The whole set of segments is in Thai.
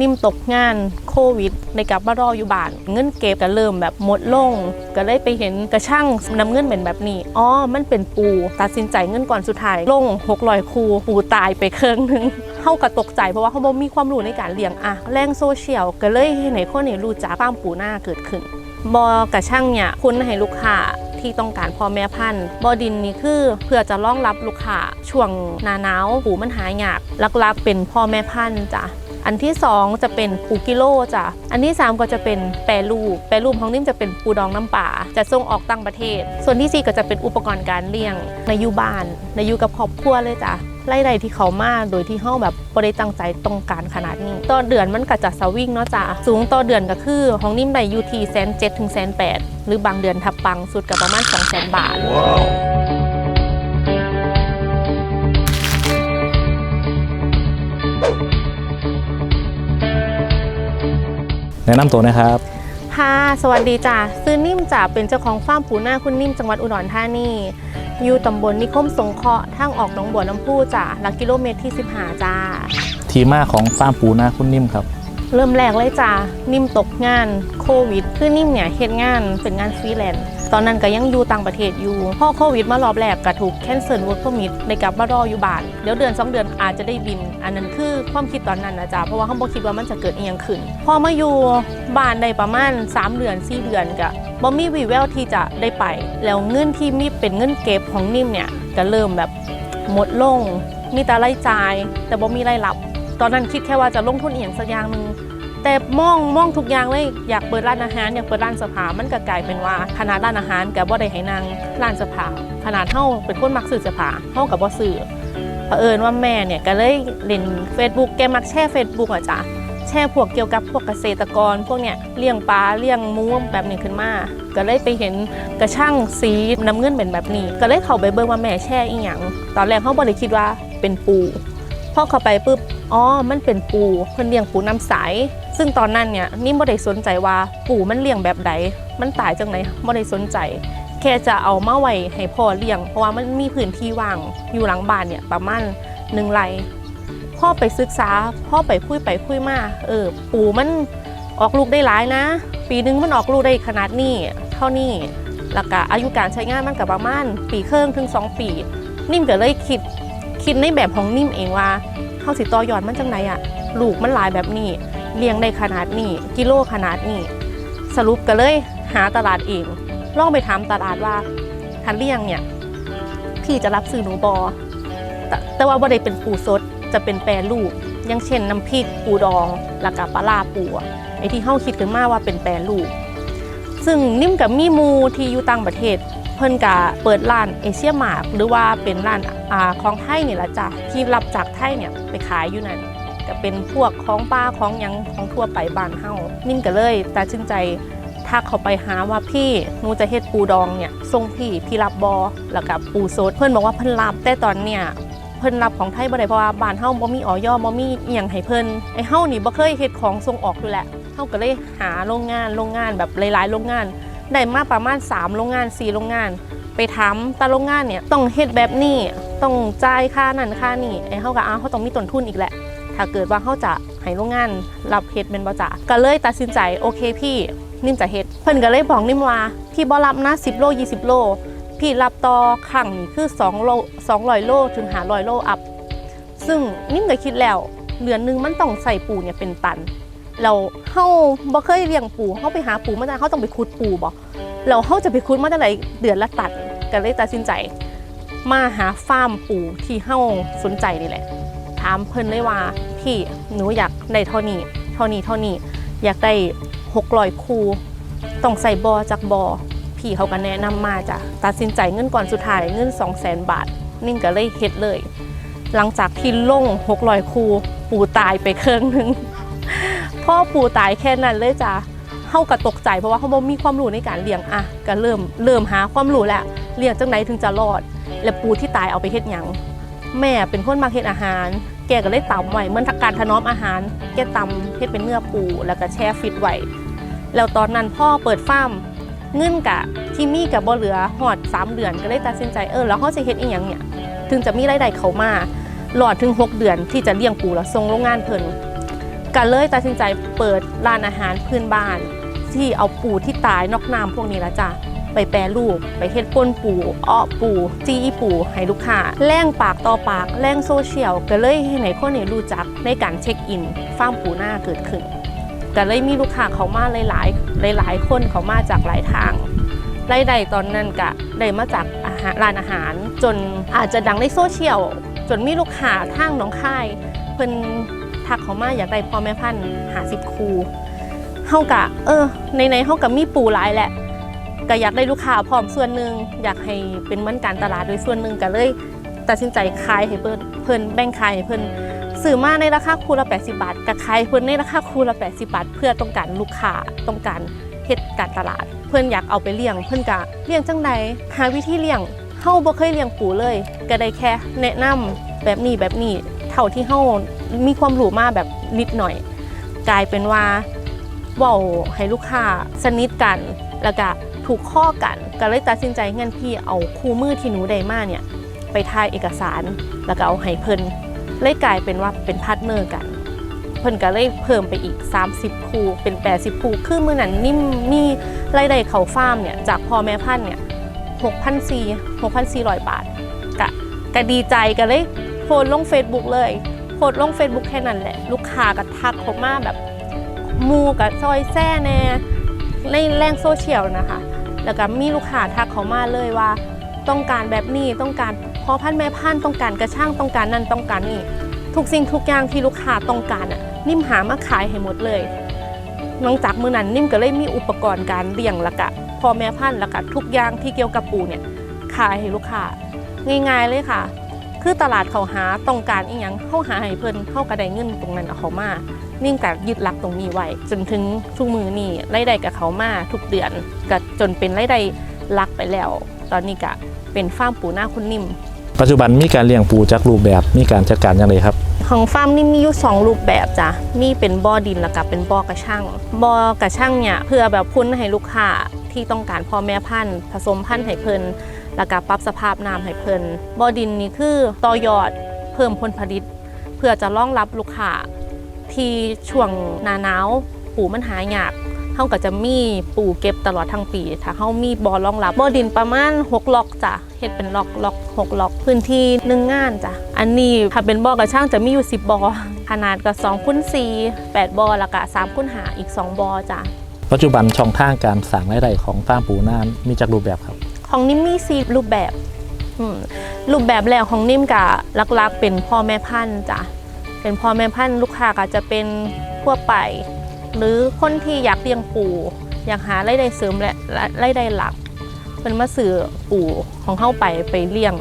นิ่มตกงานโควิดในกลับมารออยู่บ้าน เงินเก็บก็เริ่มแบบหมดลง ก็เลยไปเห็นกระช่างนำเงินเป็นแบบนี้อ๋อมันเป็นปูตัดสินใจเงินก่อนสุดท้ายลง600คูปูตายไปเครื่องหนึงเฮาก็ตกใจเพราะว่าเขาบ่มีความรู้ในการเลี้ยงอะแรงโซเชียลก็เลยให้ไหนคนนี่รู้จักฟาร์มปูหน้าเกิดขึ้นบอกระช่างเนี่ยคุณให้ลูกค้าที่ต้องการพ่อแม่พันธุ์บอดินนี่คือเพื่อจะรองรับลูกค้าช่วงหนาหนาวปูมันหายากหลักๆเป็นพ่อแม่พันธุ์จ้ะ อันที่สองจะเป็นปูกิโลจ้ะ อันที่สามก็จะเป็นแปรรูป แปรรูปของนิ่มจะเป็นปูดองน้ำป่า จะส่งออกต่างประเทศ ส่วนที่สี่ก็จะเป็นอุปกรณ์การเลี้ยง ในยูบ้าน ในยูกับครอบครัวเลยจ้ะไล่ใดที่เขามาโดยที่เฮาแบบบ่ได้ตั้งใจต้องการขนาดนี้ ต่อเดือนมันก็จะสวิงเนาะจ้ะสูงต่อเดือนก็คือของนิ่มได้อยู่ที่แสนเจ็ดถึงแสนแปดหรือบางเดือนทับปังสุดกับประมาณ2 0 0 0 0 0บาท แนะนำตัวนะครับค่ะสวัสดีจ้ะซื้อนิ่มจ้ะเป็นเจ้าของฟาร์มปูนาคุณนิ่มจังหวัดอุดรธานีอยู่ตำบลนิคมสงเคราะห์ทางออกหนองบัวลำพูจ้ะหลักกิโลเมตรที่15จ้าทีมาของฟาร์มปูนาคุณนิ่มครับ เริ่มแรกเลยจ้ะนิ่มตกงานโควิดคือนิ่มเนี่ยเฮ็ดงานเป็นงานฟรีแลนซ์ ตอนนั้นก็ยังอยู่ต่างประเทศอยู่พอโควิดมารอบแรกก็ถูกแคนเซิลเวิร์กพอมิดในกลับมารออยู่บ้านเดี๋ยวเดือนสองเดือนอาจจะได้บิน อันนั้นคือความคิดตอนนั้นนะจ๊ะเพราะว่าเขาบอกคิดว่ามันจะเกิดอียงขึ้น พอมาอยู่บ้านได้ประมาณ 3 เดือน 4 เดือนก็บ่มีวีแววที่จะได้ไป แล้วเงินที่มีเป็นเงินเก็บของนิ่มเนี่ยก็เริ่มแบบหมดลงมีแต่รายจ่าย แต่บ่มีรายรับ ตอนนั้นคิดแค่ว่าจะลงทุนอียงสักอย่างหนึ่ง แต่มองมองทุกอย่างเลยอยากเปิดร้านอาหารอยากเปิดร้านสภามันก็กลายเป็นว่าขนาดร้านอาหารกับบ่ได้ให้นางร้านสภาขนาดเฮาเป็นคนมักซื้อสภาเฮากับบ่ซื้อเผอิญว่าแม่เนี่ยก็เลยเล่น Facebook แกมักแชร์ Facebook อะจ้ะแชร์พวกเกี่ยวกับพวกเกษตรกร พวกเนี่ยเลี้ยงปลาเลี้ยงมูแบบนี้ขึ้นมาก็เลยไปเห็นกระช่างสีน้ำเงินเป็นแบบนี้ ก็เลยเข้าไปเบิ่งว่าแม่แชร์อีหยังตอนแรกเฮาบ่ได้คิดว่าเป็นปูพอเข้าไปปุ๊บ อ๋อ มันเป็นปูเพิ่นเลี้ยงปูน้ำใส ซึ่งตอนนั้นเนี่ยนี่ไม่ได้สนใจว่าปูมันเลี้ยงแบบใดมันตายจังไหนไม่ได้สนใจ แค่จะเอามาไว้ให้พ่อเลี้ยง เพราะว่ามันมีพื้นที่ว่างอยู่หลังบ้านเนี่ยประมาณหนึ่งไร่พ่อไปศึกษาพ่อไปคุยไปคุยมาเออปูมันออกลูกได้หลายนะ ปีหนึงมันออกลูกได้ขนาดนี้เท่านี้แล้วก็อายุการใช้งานมันกับประมาณปีครึ่งถึงสองปี นิ่มก็เลยคิดคิดในแบบของนิ่มเองว่า เขาสิต่อยอดมันจังไหนอะลูกมันหลายแบบนี้เลี้ยงได้ขนาดนี้กิโลขนาดนี้ สรุปก็เลยหาตลาดเองลองไปถามตลาดว่าทันเลี้ยงเนี่ยพี่จะรับซื้อหนูบอแต่แต่ว่าบ่ได้เป็นปูสดจะเป็นแปรรูปอยังเช่นน้ำพริกปูดองแล้วก็ปลาร้าปูอะไอที่เฮาคิดขึ้นมาว่าเป็นแปรรูป ซึ่งนิ่มกับมีมูที่อยู่ต่างประเทศ เพิ่นกะเปิดร้านเอเชียมาร์กหรือว่าเป็นร้านอาของไทยนี่แหละจ้ะที่รับจากไทยเนี่ยไปขายอยู่นั่นก็เป็นพวกของป้าของยังของทั่วไปบ้านเฮานิ่ก็เลยตัดสินใจทักเขาไปหาว่าพี่หนูจะเฮ็ดปูดองเนี่ยส่งพี่พี่รับบอแล้วกับปูสดเพิ่อนบอกว่าเพิ่นรับแต่ตอนเนี่ยเพิ่นรับของไทยบ่ได้เพราะว่าบ้านเฮาบ่มีออยบ่มีอีหยังให้เพิ่นไอ้เฮานี่บ่เคยเฮ็ดของส่งออกอยู่แหละเฮาก็เลยหาโรงงานโรงงานแบบหลายๆโรงงาน ได้มาประมาณ 3 โรงงาน 4 โรงงาน ไปถามแตาโรงงานเนี่ยต้องเฮ็ดแบบนี้ต้องจ่ายค่านั่นค่านี่ไอ้เฮาก็อ้าวเขาต้องมีต้นทุนอีกแหละ ถ้าเกิดว่าเขาจะให้โรงงานรับเฮ็ดเป็นบ่จ่าก็เลยตัดสินใจโอเคพี่นิ่มจะเฮ็ดเพิ่นก็เลยบอกนิ่มว่าพี่บ่รับนะ 10 โล 20 โล พี่รับต่อครั้งนี่คือ2โล200 โลถึง500โลอัพซึ่งนิ่มก็คิดแล้วเดือนหนึงมันต้องใส่ปูเนี่ยเป็นตัน เราเฮาบ่เคยเลี้ยงปูเฮาไปหาปูมาจากเฮาต้องไปขุดปูบ่เราเฮาจะไปขุดมาจากไหนเดือนละตันก็เลยตัดสินใจ มาหาฟาร์มปูที่เฮาสนใจนี่แหละ ถามเพิ่นเลยว่าพี่หนูอยากได้เท่านี้เท่านี้เท่านี้อยากได้600คูต้องใส่บอจากบอพี่เขาก็แนะนำมาจ้ะตัดสินใจเงินก่อนสุดท้ายเงิน 200,000บาท นิ่งก็เลยเฮ็ดเลย หลังจากที่ลง600คูปูตายไปเครื่องหนึง พ่อปูตายแค่นั้นเลยจ้ะเฮาก็ตกใจเพราะว่าเขาบ่มีความรู้ในการเลี้ยงอะก็เริ่มเริ่มหาความรู้แล้วเลี้ยงจังไดถึงจะรอด และปูที่ตายเอาไปเฮ็ดหยังแม่เป็นคนมักเฮ็ดอาหาร แกก็เลยตำไว้เหมือนการถนอมอาหาร แกตำเฮ็ดเป็นเนื้อปู แล้วก็แช่ฟิตไว้แล้วตอนนั้นพ่อเปิดฟาร์มเงินกะที่มีกับบ่เหลือหอด 3 เดือนก็เลยตัดสินใจเออแล้วเขาจะเฮ็ดอีหยังเนี่ยถึงจะมีรายได้เขามาหลอดถึง 6 เดือนที่จะเลี้ยงปูแล้วส่งโรงงานเพิ่น ก็เลยตัดสินใจเปิดร้านอาหารพื้นบ้าน ที่เอาปูที่ตายนอกน้ำพวกนี้ละจ้ะไปแปรรูป ไปเฮ็ดป่นปูอ้อปูจี้ปูให้ลูกค้าแล่งปากต่อปากแล่งโซเชียลก็เลยให้ไหนคนนี่รู้จักในการเช็คอินฟาร์มปูหน้าเกิดขึ้นก็เลยมีลูกค้าเขามาหลายๆหลาย ๆ คนเขามาจากหลายทางรายได้ตอนนั้นก็ได้มาจากอาหารร้านอาหาร จนอาจจะดังในโซเชียลจนมีลูกค้าทางหน้องค่ายเพิ่น ทักเขามาอยากได้พ่อแม่พันธุ์หาสิบคูเฮากะเออในในเฮากะมีปูหลายแหละก็อยากได้ลูกค้าพร้อมส่วนหนึ่งอยากให้เป็นเหมือนการตลาดโดยส่วนหนึ่งก็เลยตัดสินใจขายให้เพิ่นเพิ่นแบ่งขายให้เพิ่นซื้อมาในราคาคูละ 80 บาทก็ขายเพิ่นในราคาคูละ 80 บาท เพื่อต้องการลูกค้าต้องการเฮ็ดการตลาด เพื่อนอยากเอาไปเลี้ยง เพื่อนก็เลี้ยงจังใดหาวิธีเลี้ยงเฮาบ่เคยเลี้ยงปูเลย ก็ได้แค่แนะนำแบบนี้แบบนี้เท่าที่เฮา มีความรู้มากแบบนิดหน่อย กลายเป็นว่าเว้าให้ลูกค้าสนิทกัน แล้วก็ถูกข้อกันก็เลยตัดสินใจงั้นพี่เอาคู่มือที่หนูได้มาเนี่ยไปถ่ายเอกสารแล้วก็เอาให้เพิ่นเลยกลายเป็นว่าเป็นพาร์ทเนอร์กัน เพิ่นก็เลยเพิ่มไปอีก 30 คู่เป็น 80 คู่คือมือนั้นนิ่มมีรายได้เขาฟาร์มเนี่ยจากพ่อแม่พันเนี่ย6,400 6,400 บาทกะกะดีใจก็เลยโพสลง Facebook เลย โพสลง Facebook แค่นั้นแหละ ลูกค้าก็ทักเขามาแบบมูกับซอยแซ่แน่ในแรงโซเชียลนะคะ แล้วก็มีลูกค้าทักเขามาเลยว่า ต้องการแบบนี้ต้องการพอพันแม่พันต้องการกระช่างต้องการนั่นต้องการนี่ทุกสิ่งทุกอย่างที่ลูกค้าต้องการอะนิ่มหามาขายให้หมดเลยนอกจากมือนั้นนิ่มก็เลยมีอุปกรณ์การเลี้ยงละกะพอแม่พันละกะทุกอย่างที่เกี่ยวกับปูเนี่ยขายให้ลูกค้าง่าย ๆเลยค่ะ คือตลาดเขาหาต้องการอีหยังเข้าหาให้เพิ่นเข้ากระไดเงินตรงนั้นเอาเขามานิ่มกับยึดหลักตรงนี้ไว้จนถึงทุกมือนี่รายได้กับเขามาทุกเดือนก็จนเป็นรายได้หลักไปแล้ว ตอนนี้ก็เป็นฟาร์มปูหน้าคุณนิ่ม ปัจจุบันมีการเลี้ยงปูจากรูปแบบมีการจัดการอย่างไรครับ ของฟาร์มนี่มีอยู่สองรูปแบบจ้ะมีเป็นบ่อดินแล้วก็เป็นบ่อกระช่างบ่อกระช่างเนี่ยเพื่อแบบพุ่นให้ลูกค้าที่ต้องการพ่อแม่พันธุ์ผสมพันธุ์ให้เพิ่น แล้วก็ปรับสภาพน้ำให้เพิ่นบ่อดินนี่คือต่อยอดเพิ่มผลผลิต เพื่อจะรองรับลูกค้าที่ช่วงหนาหนาวปูมันหายากเฮาก็จะมีปูเก็บตลอดทั้งปี ถ้าเฮามีบ่อรองรับบ่อดินประมาณ6ล็อกจ้ะเฮ็ดเป็นล็อกล็อก6ล็อกพื้นที่หนึ่งงานจ้ะอันนี้ถ้าเป็นบ่อกระช่างจะมีอยู่10บ่อขนาดก็2คูณ4 8บ่อแล้วก็3คูณ5อีก 2บ่อจ้ะปัจจุบันช่องทางการสั่งรายได้ของฟาร์มปูน่านมีจากรูปแบบครับ ของนิ่มมีสีรูปแบบรูปแบบแรกของนิ่มกะลักๆ เป็นพ่อแม่พันธุ์จ้ะเป็นพ่อแม่พันธุ์ลูกค้าก็จะเป็นทั่วไป หรือคนที่อยากเลี้ยงปูอยากหารายได้เสริมและรายได้หลักเป็นมาซื้อปูของเข้าไปไปเลี้ยง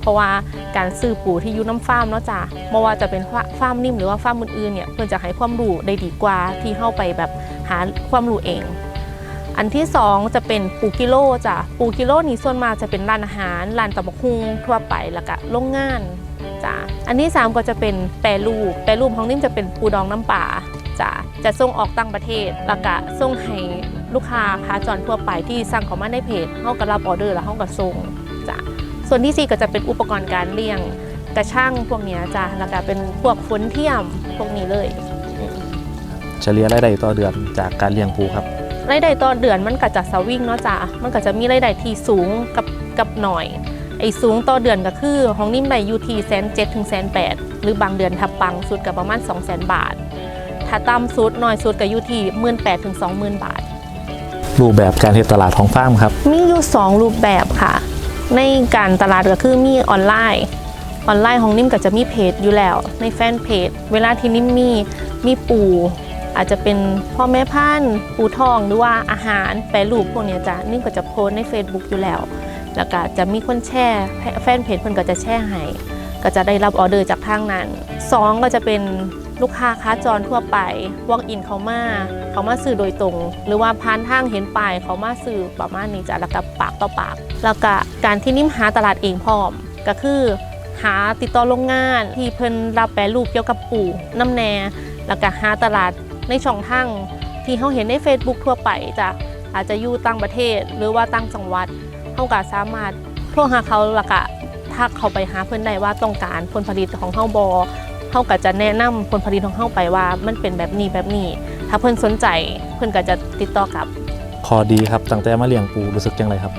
เพราะว่าการซื้อปูที่ยูน้ำฟาร์มเนาะจ้ะไม่ว่าจะเป็นฟาร์มนิ่มหรือว่าฟาร์มอื่นๆเนี่ยเพื่อจะให้ความรู้ได้ดีกว่าที่เข้าไปแบบหาความรู้เอง อันที่สองจะเป็นปูกิโลจ้ะปูกิโลนี่ส่วนมากจะเป็นร้านอาหารร้านตำบักหุ่งทั่วไปแล้วก็โรงงานจ้ะอันที่สามก็จะเป็นแปรรูปแปรรูปของนิ่มจะเป็นปูดองน้ำปลาจ้ะจะส่งออกต่างประเทศแล้วก็ส่งให้ลูกค้าค้าจรทั่วไปที่สั่งเขามาในเพจเขาก็รับออเดอร์แล้วเขาก็ส่งจ้ะส่วนที่สี่ก็จะเป็นอุปกรณ์การเลี้ยงกระช่างพวกนี้จ้ะแล้วก็เป็นพวกฝนเทียมพวกนี้เลย เฉลี่ยรายได้ต่อเดือนจากการเลี้ยงปูครับ รายได้ต่อเดือนมันก็จะสวิงเนาะจ้ะมันก็จะมีรายได้ที่สูงกับกับหน่อย ไอ้สูงต่อเดือนก็คือของนิ่มได้อยู่ที่แสนเจ็ดถึงแสนแปดหรือบางเดือนถ้าปังสุดก็ประมาณ2 0 0 0 0 0 บาท ถ้าต่ำสุดน้อยสุดก็อยู่ที่หมื่นแปดถึงสองหมื่นบาท รูปแบบการเฮ็ดตลาดของฟาร์มครับ มีอยู่2รูปแบบค่ะ ในการตลาดก็คือมีออนไลน์ ออนไลน์ของนิ่มก็จะมีเพจอยู่แล้ว ในแฟนเพจ เวลาที่นิ่มมีมีปู อาจจะเป็นพ่อแม่พันธุ์ปูทองหรือว่าอาหารแปรรูปพวกนี้จ้ะนิ่มก็จะโพสใน Facebook อยู่แล้ว แล้วก็จะมีคนแชร์แฟนเพจเพิ่นก็จะแชร์ให้ก็จะได้รับออเดอร์จากทางนั้นสองก็จะเป็นลูกค้าค้าจรทั่วไป walk in เขามาเขามาซื้อโดยตรง หรือว่าผ่านทางเห็นป้ายเขามาซื้อประมาณนี้จ้ะแล้วก็ปากต่อปาก แล้วก็การที่นิ่มหาตลาดเองพร้อม ก็คือหาติดต่อโรงงานที่เพิ่นรับแปรรูปเกี่ยวกับปูน้ำแน่แล้วก็หาตลาด ในช่องทางที่เขาเห็นใน Facebook ทั่วไปจ้ะอาจจะอยู่ต่างประเทศหรือว่าต่างจังหวัดเขาก็สามารถโทรหาเขาและกะทักเขาไปหาเพื่อนได้ว่าต้องการผลผลิตของเฮาบอเเฮาก็จะแนะนำผลผลิตของเฮาไปว่ามันเป็นแบบนี้แบบนี้ ถ้าเพิ่นสนใจเพิ่นก็จะติดต่อกลับข้อดีครับตั้งแต่มาเลี้ยงปูรู้สึกจังไรครับ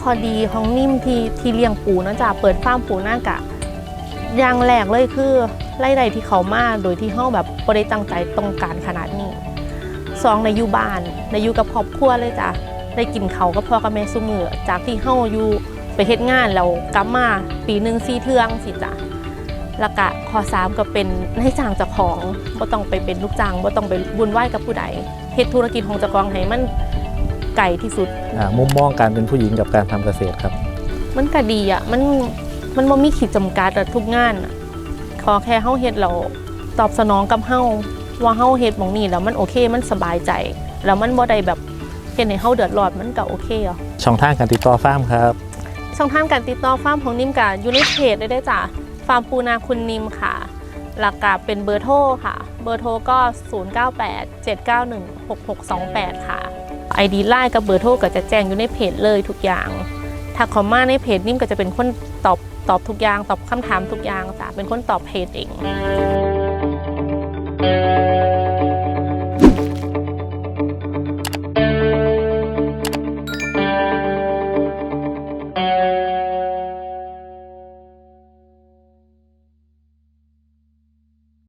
ข้อดีของนิ่มที่ที่เลี้ยงปูนะจ๊ะเปิดฟาร์มปูหน้ากะอย่างแรกเลยคือ ไล่ใดที่เขามาโดยที่เฮาแบบบ่ได้ตั้งใจต้องการขนาดนี้สองในอยู่บ้านในอยู่กับครอบครัวเลยจ้ะได้กินเขาวกับพ่อกับแม่ซุมือจากที่เฮาอยู่ไปเฮ็ดงานแล้วกลับมาปีหนึ่งสี่เทื่องสิจ้ะแล้วก็ข้อสามก็เป็นให้จ้างเจ้าของบ่ต้องไปเป็นลูกจ้างบ่ต้องไปวุ่นวายกับผู้ใดเฮ็ดธุรกิจของเจ้าของให้มันไก่ที่สุดอ่ามุมมองการเป็นผู้หญิงกับการทำเกษตรครับ มันก็ดีอะมันมันบ่มีขีดจำกัดอะทุกงานอะ ขอแค่เฮาเฮ็ดเราตอบสนองกับเฮาว่าเฮาเฮ็ดหมองนี้แล้วมันโอเคมันสบายใจแล้วมันบ่ได้แบบเฮ็ดให้เฮาเดือดร้อนมันก็โอเคอะช่องทางการติดต่อฟาร์มครับช่องทางการติดต่อฟาร์มของนิมก็อยู่ในเพจได้ได้จ้ะฟาร์มปูนาคุณนิมค่ะหลักกาเป็นเบอร์โทรค่ะ เบอร์โทรก็ 0987916628 ค่ะ ID ไลน์กับเบอร์โทรก็จะแจ้งอยู่ในเพจเลยทุกอย่าง ถ้าคอมมาในเพจนิ่มก็จะเป็นคนตอบตอบทุกอย่าง ตอบคำถามทุกอย่างจ้ะเป็นคนตอบเพจเอง